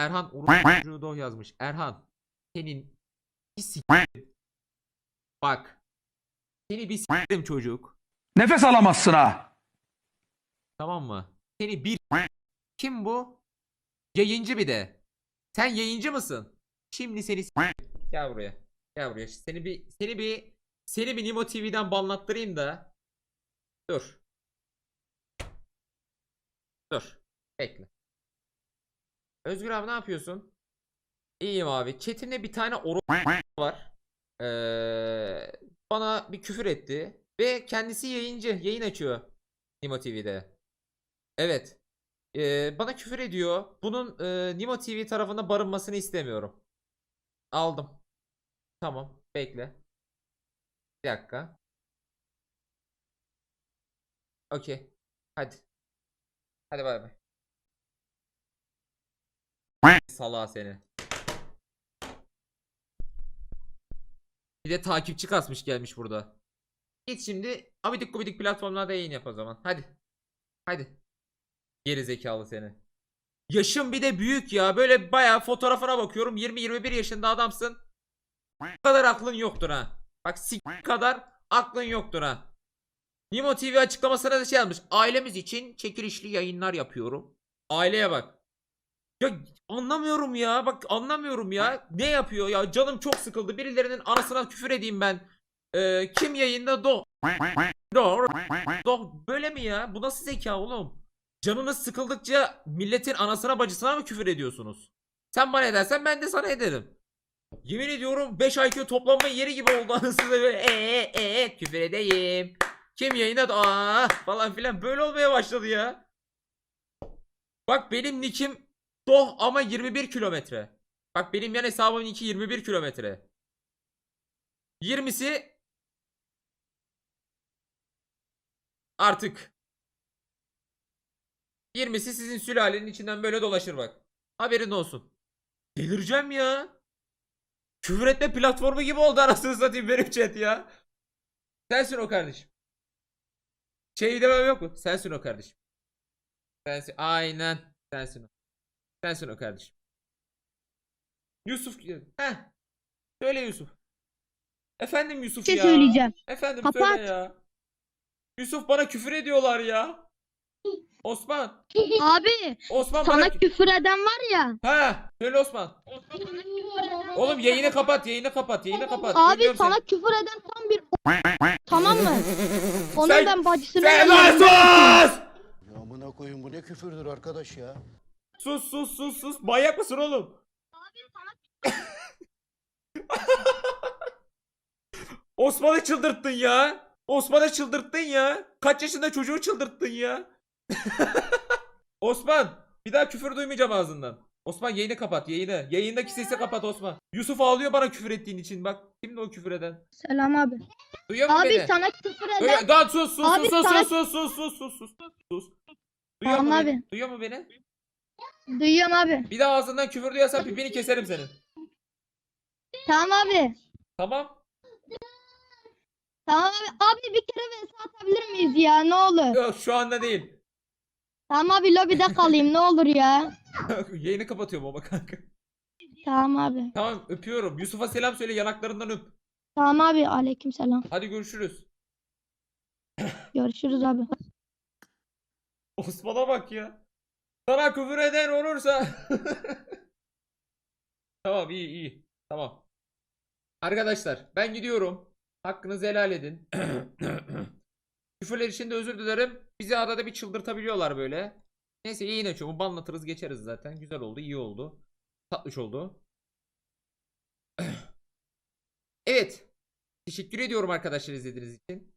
Erhan Uruk Doğ yazmış. Erhan senin bir s**erim. Bak. Seni bir s**erim çocuk. Nefes alamazsın ha. Tamam mı? Seni bir Kim bu? Yayıncı bir de. Sen yayıncı mısın? Şimdi seni Gel buraya. Gel buraya. Seni bir seni bir seni bir Nimo TV'den banlattırayım da. Dur. Dur. Bekle. Özgür abi ne yapıyorsun? İyiyim abi. Chatimde bir tane oru var. Ee, bana bir küfür etti. Ve kendisi yayıncı. Yayın açıyor. Nimo TV'de. Evet. Ee, bana küfür ediyor. Bunun e, Nimo TV tarafında barınmasını istemiyorum. Aldım. Tamam. Bekle. Bir dakika. Okey. Hadi. Hadi bay bay. Salağa seni. Bir de takipçi kasmış gelmiş burada. Git şimdi abidik gubidik platformlarda yayın yap o zaman. Hadi. Hadi. Geri zekalı seni. Yaşım bir de büyük ya. Böyle bayağı fotoğrafına bakıyorum. 20-21 yaşında adamsın. Bu kadar aklın yoktur ha. Bak sik kadar aklın yoktur ha. Nimo TV açıklamasına da şey yazmış. Ailemiz için çekilişli yayınlar yapıyorum. Aileye bak. Ya anlamıyorum ya. Bak anlamıyorum ya. Ne yapıyor ya? Canım çok sıkıldı. Birilerinin anasına küfür edeyim ben. Ee, kim yayında? Do. Do. Do. Böyle mi ya? Bu nasıl zeka oğlum? Canınız sıkıldıkça milletin anasına bacısına mı küfür ediyorsunuz? Sen bana edersen ben de sana ederim. Yemin ediyorum 5 IQ toplanma yeri gibi oldu anasını böyle eee eee küfür edeyim. Kim yayına da aa falan filan böyle olmaya başladı ya. Bak benim nickim Doh ama 21 kilometre. Bak benim yan hesabımın nicki 21 kilometre. 20'si artık 20'si sizin sülalenin içinden böyle dolaşır bak. Haberin olsun. Delireceğim ya. Küfür etme platformu gibi oldu anasını satayım benim chat ya. Sensin o kardeşim. Şey demem yok mu? Sensin o kardeşim. Sensin. Aynen. Sensin o. Sensin o kardeşim. Yusuf. Heh. Söyle Yusuf. Efendim Yusuf şey ya. söyleyeceğim. Efendim Kapat. söyle ya. Yusuf bana küfür ediyorlar ya. Osman. Abi Osman bana... sana kü- küfür eden var ya. Ha, söyle Osman. Oğlum yayını kapat, yayını kapat, yayını kapat. Abi Duymuyorum sana seni. küfür eden tam bir tamam mı? Onun Sen- ben bacısını Sen lan sus! Ya amına koyun bu ne küfürdür arkadaş ya. Sus sus sus sus. Manyak mısın oğlum? Osman'ı çıldırttın ya. Osman'ı çıldırttın ya. Kaç yaşında çocuğu çıldırttın ya. Osman bir daha küfür duymayacağım ağzından. Osman yayını kapat yayını. Yayındaki sesi kapat Osman. Yusuf ağlıyor bana küfür ettiğin için bak. Kimdi o küfür eden? Selam abi. Duyuyor musun Abi beni? sana küfür eden Lan sus sus Abi sus sus sana- sus sus sus sus sus sus. Duyuyor Tamam mu abi. beni? Duyuyor mu beni? Duyuyorum abi. Bir daha ağzından küfür duyarsan pipini keserim senin. Tamam abi. Tamam? Tamam abi. Abi bir kere vs atabilir miyiz ya ne olur? Yok şu anda değil. Tamam abi lobide kalayım ne olur ya. Yayını kapatıyorum ama kanka. Tamam abi. Tamam öpüyorum. Yusuf'a selam söyle yanaklarından öp. Tamam abi aleyküm selam. Hadi görüşürüz. Görüşürüz abi. Osman'a bak ya. Sana küfür eden olursa. tamam iyi iyi. Tamam. Arkadaşlar ben gidiyorum. Hakkınızı helal edin. Küfürler için de özür dilerim. Bizi arada bir çıldırtabiliyorlar böyle. Neyse yayın açıyorum. Banlatırız geçeriz zaten. Güzel oldu, iyi oldu. Tatlış oldu. evet. Teşekkür ediyorum arkadaşlar izlediğiniz için.